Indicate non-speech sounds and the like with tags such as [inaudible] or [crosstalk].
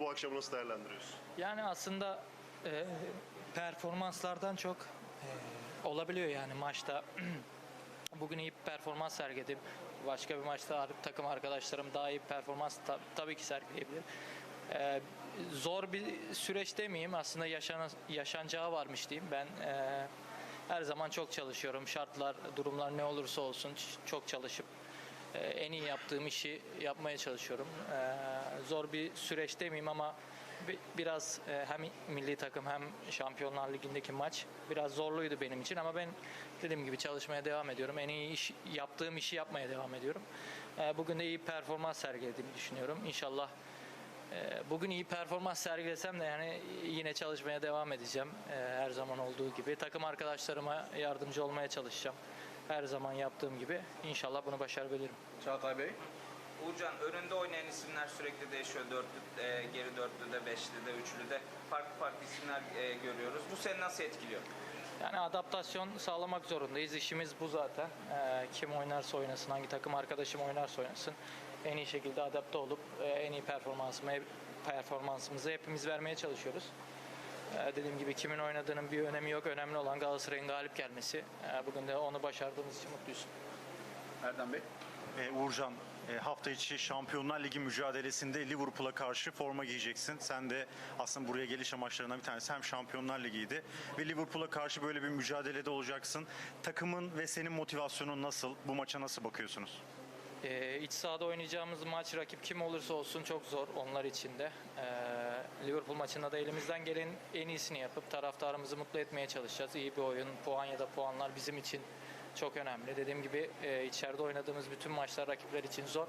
Bu akşamı nasıl değerlendiriyorsun? Yani aslında e, performanslardan çok e, olabiliyor yani maçta. [clears throat] Bugün iyi bir performans sergiledim. Başka bir maçta takım arkadaşlarım daha iyi bir performans ta- tabii ki sergileyebilir. E, zor bir süreç demeyeyim. Aslında yaşanan, yaşanacağı varmış diyeyim. Ben e, her zaman çok çalışıyorum. Şartlar, durumlar ne olursa olsun çok çalışıp en iyi yaptığım işi yapmaya çalışıyorum. E, zor bir süreç demeyeyim ama bi- biraz e, hem milli takım hem Şampiyonlar Ligi'ndeki maç biraz zorluydu benim için ama ben dediğim gibi çalışmaya devam ediyorum. En iyi iş, yaptığım işi yapmaya devam ediyorum. E, Bugün de iyi performans sergilediğimi düşünüyorum. İnşallah e, Bugün iyi performans sergilesem de yani yine çalışmaya devam edeceğim. E, Her zaman olduğu gibi. Takım arkadaşlarıma yardımcı olmaya çalışacağım. Her zaman yaptığım gibi. İnşallah bunu başarabilirim. Çağatay Bey. Uğurcan önünde oynayan isimler sürekli değişiyor. Dörtlü, e, geri dörtlü de, beşli de, üçlü de farklı farklı isimler e, görüyoruz. Bu seni nasıl etkiliyor? Yani adaptasyon sağlamak zorundayız. İşimiz bu zaten. Ee, kim oynarsa oynasın, hangi takım arkadaşım oynarsa oynasın en iyi şekilde adapte olup e, en iyi performansımı, performansımızı hepimiz vermeye çalışıyoruz. Ee, dediğim gibi kimin oynadığının bir önemi yok. Önemli olan Galatasaray'ın galip gelmesi. Ee, bugün de onu başardığımız için mutluyuz. Erdem Bey. E, Uğurcan e, hafta içi Şampiyonlar Ligi mücadelesinde Liverpool'a karşı forma giyeceksin. Sen de aslında buraya geliş amaçlarından bir tanesi hem Şampiyonlar Ligi'ydi ve Liverpool'a karşı böyle bir mücadelede olacaksın. Takımın ve senin motivasyonun nasıl? Bu maça nasıl bakıyorsunuz? Ee, iç sahada oynayacağımız maç rakip kim olursa olsun çok zor onlar için de. Ee, Liverpool maçında da elimizden gelen en iyisini yapıp taraftarımızı mutlu etmeye çalışacağız. İyi bir oyun, puan ya da puanlar bizim için çok önemli. Dediğim gibi e, içeride oynadığımız bütün maçlar rakipler için zor.